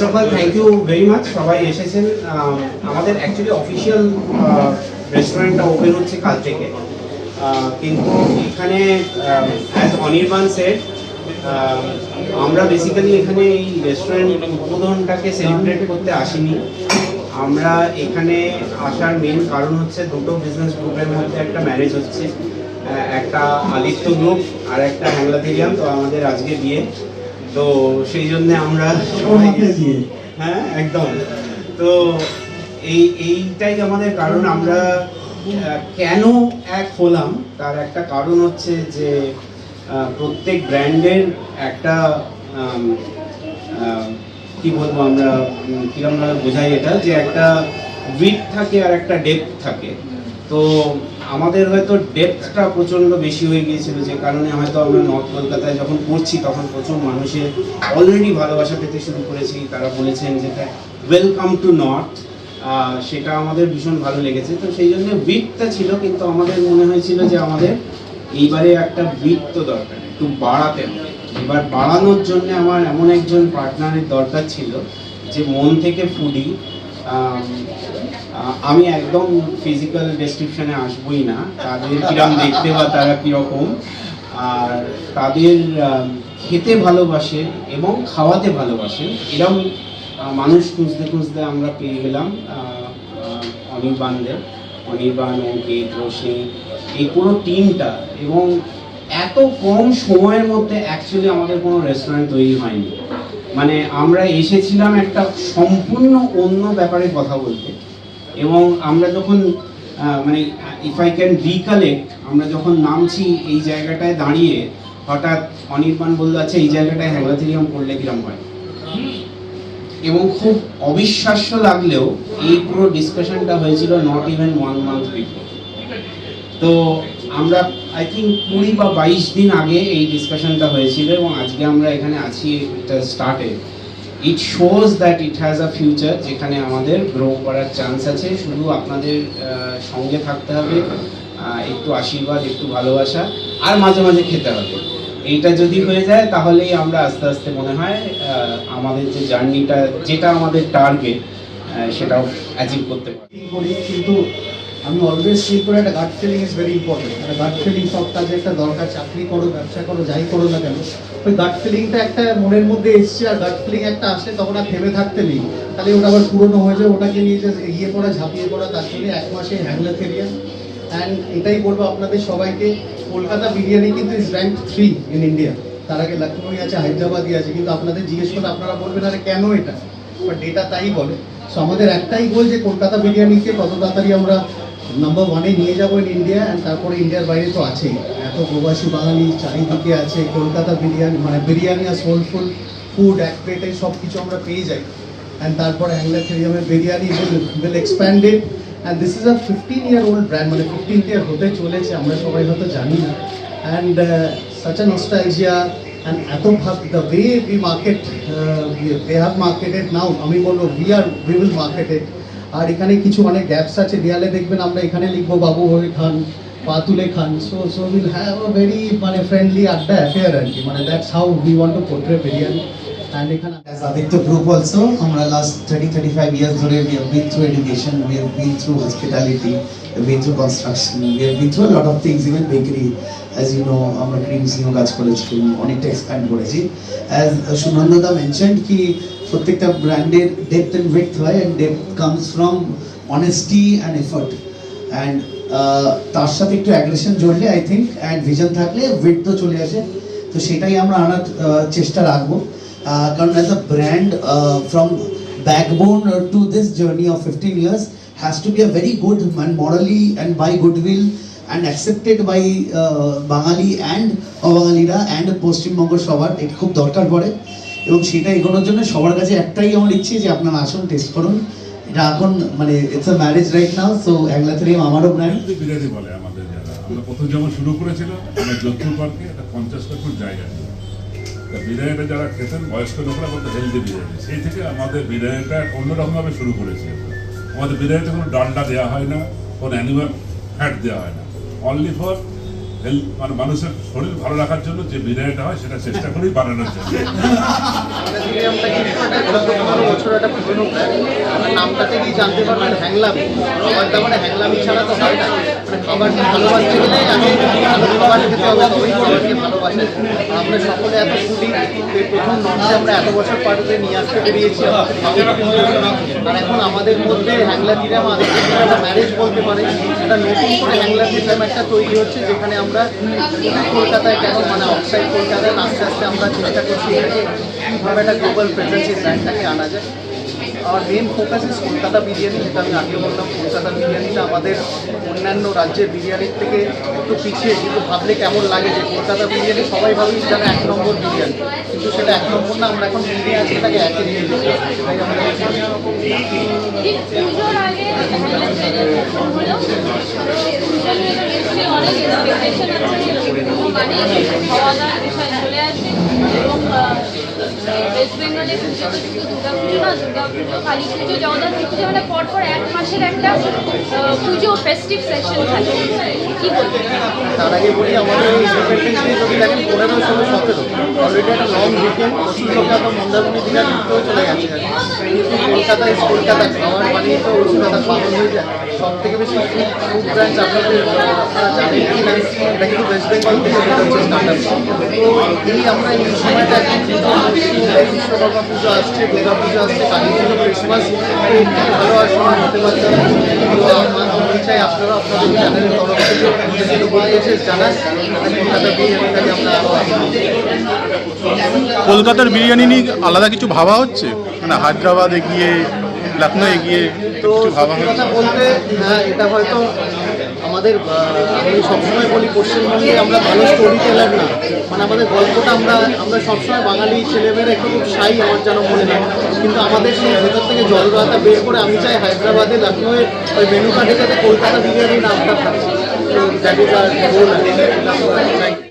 First of all thank you very much সবাই এসেছেন। আমাদের অ্যাকচুয়ালি অফিসিয়াল রেস্টুরেন্টটা ওপেন হচ্ছে কাল থেকে। কিন্তু এখানে অ্যাজ অনির্বাণ সেট আমরা বেসিক্যালি এখানে এই রেস্টুরেন্ট উদ্বোধনটাকে সেলিব্রেট করতে আসিনি। আমরা এখানে আসার মেন কারণ হচ্ছে দুটো বিজনেস গ্রুপের মধ্যে একটা ম্যারেজ হচ্ছে একটা আদিত্য গ্রুপ আর একটা হ্যাংলাথেরিয়াম তো আমাদের আজকে বিয়ে। তো সেই জন্য আমরা সবাই। হ্যাঁ একদম। তো এই এইটাই আমাদের কারণ। আমরা কেন এক হলাম? তার একটা কারণ হচ্ছে যে প্রত্যেক ব্র্যান্ডের একটা কি বলব আমরা উম, কিরম ভাবে বোঝাই এটা? যে একটা উইথ থাকে আর একটা ডেপথ থাকে। তো আমাদের হয়তো ডেপথটা প্রচণ্ড বেশি হয়ে গিয়েছিল, যে কারণে হয়তো আমরা নর্থ কলকাতায় যখন পড়ছি তখন প্রচুর মানুষের অলরেডি ভালোবাসা পেতে শুরু করেছি। তারা বলেছেন যে ওয়েলকাম টু নর্থ সেটা আমাদের ভীষণ ভালো লেগেছে। তো সেই জন্য উইথটা ছিল, কিন্তু আমাদের মনে হয়েছিল যে আমাদের এইবারে একটা উইথ তো দরকার একটু বাড়াতে হবে। এবার বাড়ানোর জন্য আমার এমন একজন পার্টনারের দরকার ছিল, যে মন থেকে ফুডি আমি একদম ফিজিক্যাল ডেসক্রিপশনে আসবই না। তাদের কিরম দেখতে বা তারা কীরকম, আর তাদের খেতে ভালোবাসে এবং খাওয়াতে ভালোবাসে। এরম মানুষ খুঁজতে খুঁজতে আমরা পেয়ে গেলাম অনির্বাণদের অনির্বাণ অঙ্কিত রোশনি, এই পুরো টিমটা এবং এত কম সময়ের মধ্যে অ্যাকচুয়ালি আমাদের কোনো রেস্টুরেন্ট তৈরি হয়নি। মানে আমরা এসেছিলাম একটা সম্পূর্ণ অন্য ব্যাপারে কথা বলতে। এবং আমরা যখন মানে ইফ আই ক্যান রিকালেক্ট আমরা যখন নামছি এই জায়গাটায় দাঁড়িয়ে, হঠাৎ অনির্বাণ বলল আচ্ছা এই জায়গাটায় হ্যাংলাথেরিয়াম করলে কিরম হয়? এবং খুব অবিশ্বাস্য লাগলেও এই পুরো ডিসকাশনটা হয়েছিল not even one month before তো আমরা আই থিঙ্ক কুড়ি বা বাইশ দিন আগে এই ডিসকাশনটা হয়েছিল এবং আজকে আমরা এখানে আছি, এটা স্টার্টে it shows that it has a future যেখানে আমাদের গ্রো করার চান্স আছে। শুধু আপনাদের সঙ্গে থাকতে হবে একটু আশীর্বাদ, একটু ভালোবাসা, আর মাঝে মাঝে খেতে হবে। এইটা যদি হয়ে যায়, তাহলেই আমরা আস্তে আস্তে মনে হয় আমাদের যে জার্নিটা যেটা আমাদের টার্গেট সেটাও অ্যাচিভ করতে পারি কিন্তু আমি অলওয়েজ ফিল করি একটা gut feeling is very important একটা গাট ফিলিং সব কাজে একটা দরকার, চাকরি করো, ব্যবসা করো, যাই করো না কেন, ওই গাট ফিলিংটা একটা মনের মধ্যে এসছে আর গাট ফিলিং একটা আসলে তখন আর থেমে থাকতে নেই। তাহলে ওটা আবার পুরনো হয়ে যায়, ওটাকে নিয়ে যে এগিয়ে পড়া ঝাঁপিয়ে পড়া, তার জন্য এক মাসে হ্যাংলাথেরিয়া। অ্যান্ড এটাই বলব আপনাদের সবাইকে, কলকাতা বিরিয়ানি কিন্তু is rank three in India তার আগে লখনৌ আছে, হায়দ্রাবাদই আছে, কিন্তু আপনাদের জিজ্ঞেস করলে আপনারা বলবেন, আরে কেন এটা? বাট ডেটা তাই বলে। সো আমাদের একটাই গোল যে কলকাতা বিরিয়ানিকে কত তাড়াতাড়ি আমরা নাম্বার ওয়ানে নিয়ে যাব ইন ইন্ডিয়া অ্যান্ড তারপরে ইন্ডিয়ার বাইরে তো আছেই। এত প্রবাসী বাঙালি চারিদিকে আছে, কলকাতা বিরিয়ানি মানে বিরিয়ানি আর সোলফুল ফুড এক প্লেটে সব কিছু আমরা পেয়ে যাই। অ্যান্ড তারপরে হ্যাংলাথেরিয়ামের biryani will expanded and this is a fifteen year old brand মানে ফিফটিন ইয়ার হতে চলেছে, আমরা সবাই হয়তো জানি না। And such a nostalgia and এত ভাব the way we market they have marketed now আমি বলব we are we will marketed আর এখানে কিছু অনেক গ্যাপস আছে, দেয়ালে দেখবেন আমরা এখানে লিখব বাবু হরি খান পাতুলে খান so so will have a very মানে ফ্রেন্ডলি আড্ডা অ্যাফেয়ার আর কি মানে that's how we want to portray পেরিয়ান and এখানে অ্যাজ আদিত্য গ্রুপ অলসো আমরা last thirty thirty five years ধরে we have been through education we have been through hospitality been through construction we have been through lot of things even bakery as you know আমরা cream সিনো কাজ করেছি, অনেকটা expand করেছি। As সুনন্দদা mention কি প্রত্যেকটা ব্র্যান্ডের ডেপথ এন্ড উইডথ হয় and depth comes from honesty and effort. And uh, তার সাথে একটু অ্যাগ্রেশন জড়লে আই থিঙ্ক অ্যান্ড ভিজন থাকলে উইথ তো চলে আসে। তো সেটাই আমরা আনার চেষ্টা রাখব। কারণ as a brand from backbone to this journey of fifteen years has to be a very good and morally and by goodwill and accepted by Bengali and অবাঙালিরা and Paschimbanga সবার। এটা খুব দরকার পড়ে। এবং সেটা এগোনোর জন্য সবার কাছে একটাই আমার ইচ্ছে যে আপনারা আসুন টেস্ট করুন। এটা এখন মানে it's a marriage right now so অ্যাংলাথেরিয়াম আমারও ব্র্যান্ড বিরিয়ানি বলে আমাদের যারা। আমরা প্রথম যখন শুরু করেছিলাম আমরা যোধপুর পার্কে একটা পঞ্চাশটা ফুট জায়গা বিরিয়ানিটা যারা খেতেন, বয়স্ক লোকরা বলতো হেলদি বিরিয়ানি সেই থেকে আমাদের বিরিয়ানিটা অন্যরকমভাবে শুরু করেছি। আমাদের বিরিয়ানিতে কোনো ডালটা দেওয়া হয় না, কোনো অ্যানিমাল ফ্যাট দেওয়া হয় না। অনলি ফর হেলথ মানে মানুষের শরীর ভালো রাখার জন্য যে বিরিয়ানিটা হয় সেটা চেষ্টা করেই বানানোর জন্য। আমরা সকলে এত প্রথম আমরা এত বছর নিয়ে আসতে এখন আমাদের মধ্যে হ্যাংলা ম্যারেজ বলতে পারে। একটা নতুন করে হ্যাংলা একটা তৈরি হচ্ছে, যেখানে আমরা কলকাতায় কেন? মানে আউটসাইড কলকাতায় আস্তে আস্তে আমরা চেষ্টা করছি কীভাবে একটা গ্লোবাল প্রেজেন্স এই ব্র্যান্ডটাকে আনা যায়। আমার main focus is Kolkata biryani, যেটা আমি আগে বললাম, কলকাতা বিরিয়ানিটা আমাদের অন্যান্য রাজ্যের বিরিয়ানির থেকে একটু পিছিয়ে, কিন্তু ভাবলে কেমন লাগে যে কলকাতা বিরিয়ানি সবাই ভাবি যেন এক নম্বর বিরিয়ানি। কিন্তু সেটা এক নম্বর না, আমরা এখন মিলিয়ে আছি সেটাকে একে নিয়ে এক্সপেকটেশন আছে মানে খাওয়া মানে একটা ফেস্টিভ সেশন থাকে। তার আগে বলি, আমাদের সতেরো। অলরেডি একটা লং উইকেন্ড প্রচুর মন্দারমণি দীঘা ঘুরতেও চলে গেছে। কিন্তু কলকাতায় কলকাতা খাওয়ার মানেই তো হয়ে যায় সব থেকে বেশি ফুড ব্রাঞ্চ আপনাদের এটা কিন্তু ওয়েস্ট বেঙ্গল এই আমরা এই সময়টা বিশ্বকর্মা পুজো আসছে, দুর্গা পুজো আসছে, কালী পুজো ক্রিসমাস ভালো আর সময় হতে পারছে আমি চাই আপনারা আপনাদের চ্যানেলের তরফ থেকে জানান। কলকাতার বিরিয়ানি নিয়ে আলাদা কিছু ভাবা হচ্ছে? মানে হায়দ্রাবাদে গিয়ে লখনৌয়ে গিয়ে তো কিছু সত্যি কথা বলতে হ্যাঁ এটা হয়তো আমাদের আমি সবসময় বলি পশ্চিমবঙ্গে আমরা ভালো স্টোরি টেলার না। মানে আমাদের গল্পটা আমরা আমরা সবসময় বাঙালি ছেলেমেয়েরা একটু খুব সাই আমার যেন মনে হয়। কিন্তু আমাদের সেই ভেতর থেকে জলবাতা বের করে আমি চাই হায়দ্রাবাদে লখনৌয়ে ওই মেনু কার্ডে যাতে কলকাতা বিরিয়ানি নামটা থাকে। That is our goal thank you